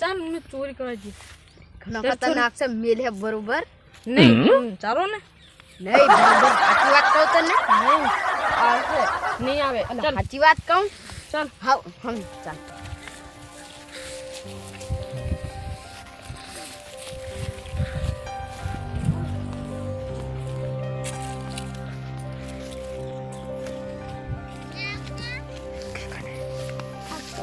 ચાલ મેં ચોરી કરવા જઈએ. ખતરનાક છે મેલ હે બરોબર. નહીં ચાલો ને. નહીં બરોબર સાચી વાત કહું તને? નહીં આવશે નહીં આવે. ચાલ. સાચી વાત કહું? ચાલ. હા હમ ચાલ.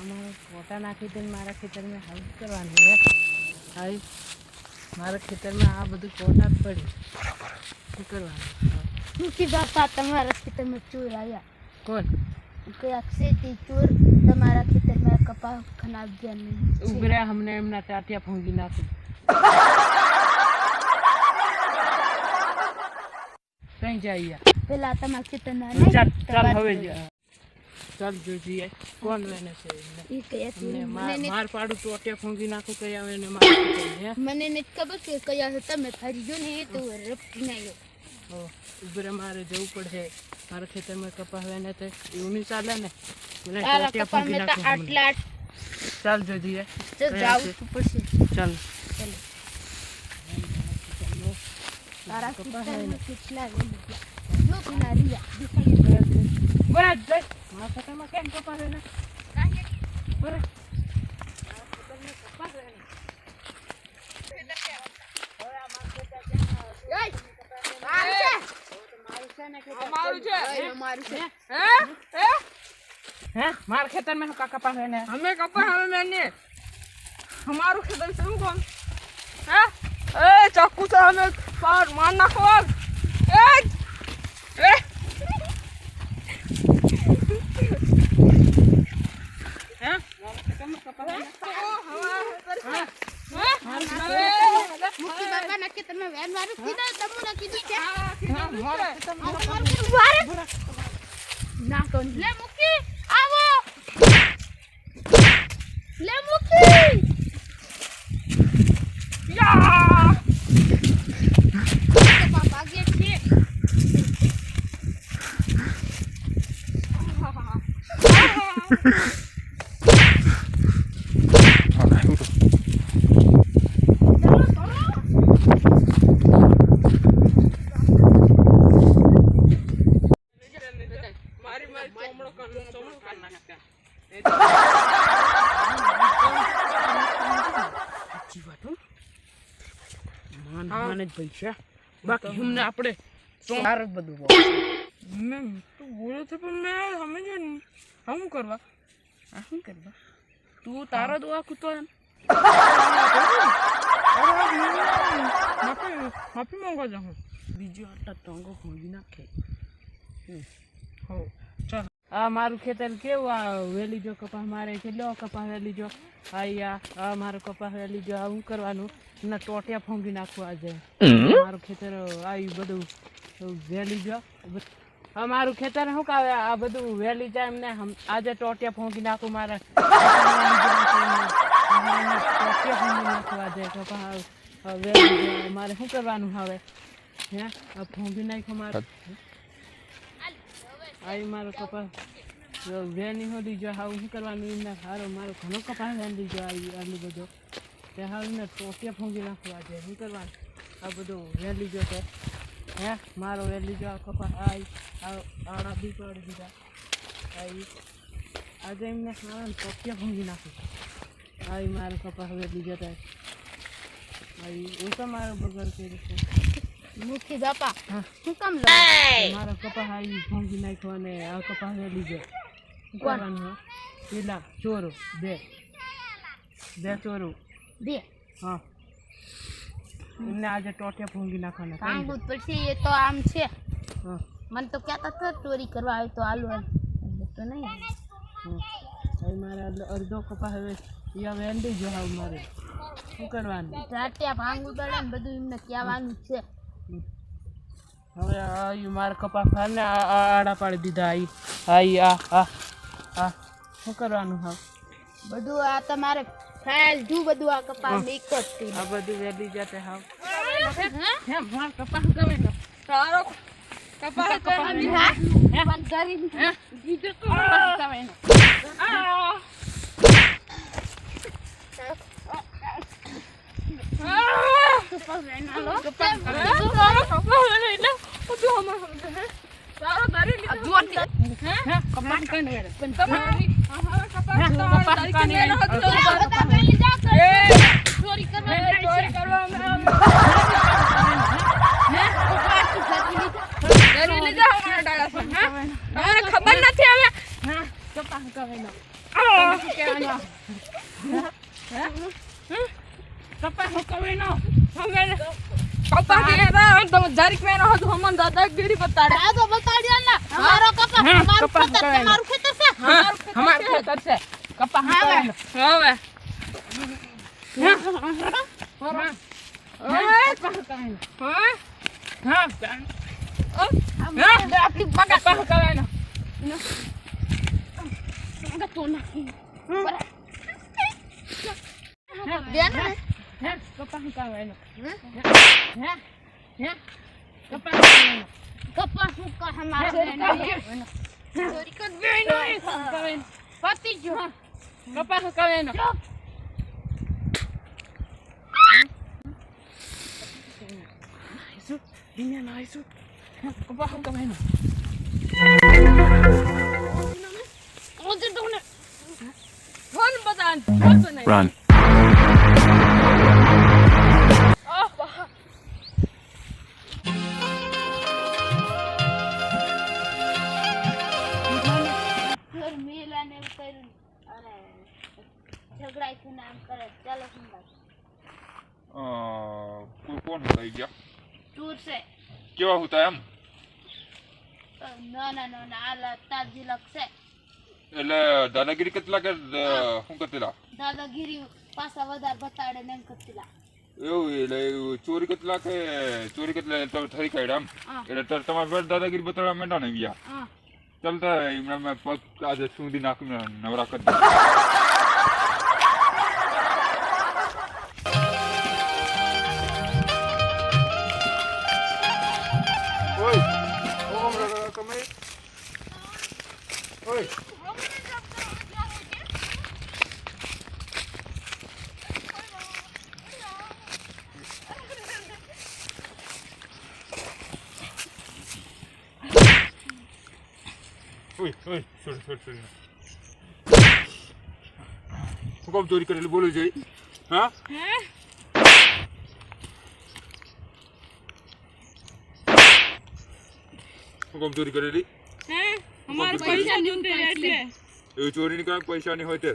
અમારે કોટા નાખી દઈને મારા ખેતરમાં હવે શું કરવાનું એમ હવે મારા ખેતરમાં આ બધું કોટા જ પડી શું કરવાનું મૂકી બાપા તમારા ખેતરમાં ચોર આવ્યા કોણ કે અક્ષયથી ચોર તમારા ખેતરમાં કપા ખનાબ ગયા ઉભર્યા અમને એમના ટાટિયા ફૂંકી નાખી કઈ જાય પેલા તમારા ખેતરના ચાલ ચાલ હવે જ. ચાલ જોઈજે કોણ વેને છે એમને. ઈ કયા એમને ચોર માર મને માર પાડું તો અટે ફૂંકી નાખું કઈ આવે ને માર હે મને નથી ખબર કે કયા છે તમે ફરી જો ને એ તો રપટી ના આવ્યો ઓ, ઉભરે મારે જવું પડશે મારા ખેતરમાં કપાસ વેને તે એવું નહીં ચાલે ને મને તારા ટાટિયા કપા ફૂંકી મેં તો નાખું હમણાં. આટલા ચાલ જોઈજે તો જાવું તો પડશે ચાલ ચાલો તારા ખેતરમાં કેટલા વેલી ગયા જો પેલા રિયા દેખાય બરાબર મારું ખેતર મેં કપાસ વેને અમે કપા હવે મેને અમારું ખેતર શું કોણ? હે? એ, ચાકુ છે અમે પાર માર નાખો એ એ માન માન જ પૈસા બાકી અમને આપણે સાર જ બધું બોલ. મેં તું બોલે છે પણ મેં સમજ્યો નહીં હા શું કરવા આ શું કરવા તું તારો દો આખું તો એમ માફી માફી માંગવા જાઉં બીજો આટલા ટોંગો ખોલી નાખે હો ચાલ આ મારું ખેતર કેવું? આ વેલી જો કપાસ મારે કેટલો કપાસ વેલી જો. આ મારો કપાસ વેલી જો આ શું કરવાનું? ના ટોટિયા ફોંગી નાખવા આજે. મારું ખેતર આવી બધું વેલી જો. મારું ખેતર શું કાવે? આ બધું વેલી જાય એમને આજે ટોટિયા ફોંકી નાખું મારે. ટોટિયા ફોંકી નાખવા જાય કપાસ વેલી મારે શું કરવાનું હવે? હે? આ ફોંકી નાખ્યો મારે. આવી મારો કપાસ જો વેની હોડી જો હાવ શું કરવાનું એમને? સારો મારો ઘણો કપાસ વેંડી જો આવી આટલું બધો. તે હાવ એમને ટોટિયા ફોંગી નાખવા છે. શું કરવાનું? આ બધું વેલી જો તે હે? મારો વેલી જો આ કપાસ આવી આડા બી પડી દીધા આવી આજે એમને સારા ટોટિયા ફૂંકી નાખું. આવી મારો કપાસ વેલી જતા. આવી ઓછા મારો બગર કર્યું છે. મુખી બાપા હા. શું કામ મારો કપા આવી ફોંગી નાખ્યો અને આ કપા વેલી જો કોણ? પેલા ચોરો બે. બે ચોરો. બે. હા. એમને આજે ટોટિયા ભૂંગી નાખવાના? કાંગુત પછી એ તો આમ છે. હા. મને તો કહેતા હતા ચોરી કરવા આવે તો આલુ તો નહીં મારે અડધો- કપા હવે યા વેન્ડી જો હાવ મારે. શું કરવાનું? ટાટિયા ભાંગવું પડે ને બધું એમને કહેવાનું છે. હવે આ ઈ મારા કપા આ આડા પાડી દીધા આઈ આઈ આ આ આ. શું કરવાનું હા બધું આ તમારે ફાઇલ જુ બધું આ કપાસ એક જ આ બધું વેલી જાતે હા? હે માર કપા ગમે તો તારો કપાસ કરવાની હા? પણ કરી દીધું તો કપા ગમે આ કપાસ વેનાલો તારો કપાસ લઈને એટલે બધું અમાર સમજે હે તારો તારી લીધો હે કપા કને વેરે પણ તમારી અમારો કપાસ કપાસ તમારી તારીખે કાને મેં વેરે. હતો બધા પેલી જા કર એ ચોરી કરવા મેં ચોરી કરવામાં કરી લીધા અમારા ડાળા છે હે તમારે ખબર નથી હવે હા કપા ગમે નો આ કહેવાનું કપા ગમે નો હવે કપા કે રા તમે જારીક મેં રહો તો હમન દાદાગીરી બતાડે. આ તો બતાડ્યો ને અમારો કપાસ હા, અમારું ખેતર કરાય. તમારું ખેતર છે. અમાર ખેતર છે. કપા હવે. હવે. કપા આપણી પગા કપા કરાય ને બેન ને હે. કપા ગમે નો હે? હે. कपास कपास मुक्का हमारे सॉरी कर भी नहीं करें पति जो कपास करें ना Linya na isu. Kapahog ka na. Run. Run. ઝઘડા થઈને આમ કરે ચાલો સંભાળ અ, કોઈ કોણ હતા ઈ ગયા ટૂર છે કેવા હતા એમ અ, નાના નાના આલા તાજી લક્ષે એટલે દાદાગીરી કેટલા કે અ, શું કરતેલા દાદાગીરી પાછા વધારે બતાડે ને એમ કરતીલા એવું એટલે એવું ચોરી કેટલા કે ચોરી કેટલા તમે થઈ કાઢ્યા એમ હા. એટલે તાર તમારે પેલા દાદાગીરી બતાવવા માંડ્યા ને ગયા હા ચાલતા એમના મેં પગ આજે સુધી નાખીને નવરા કરી ઓય ઓય છોડ છોડ છોડ હું કામ ચોરી કરેલી બોલું જોઈ હા હું કામ ચોરી કરેલી હે અમારે પૈસા જોઈતે એટલે એવું ચોરીની કાંઈ પૈસા નહીં હોય તે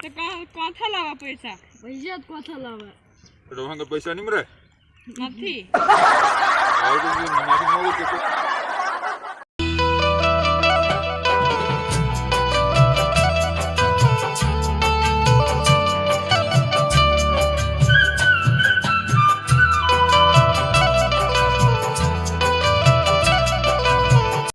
તો કા કોથા લાવા પૈસા પૈસા જ કોથા લાવે એટલે વાંગે પૈસા નહીં મળે નથી હવે તો મારી મોડું કે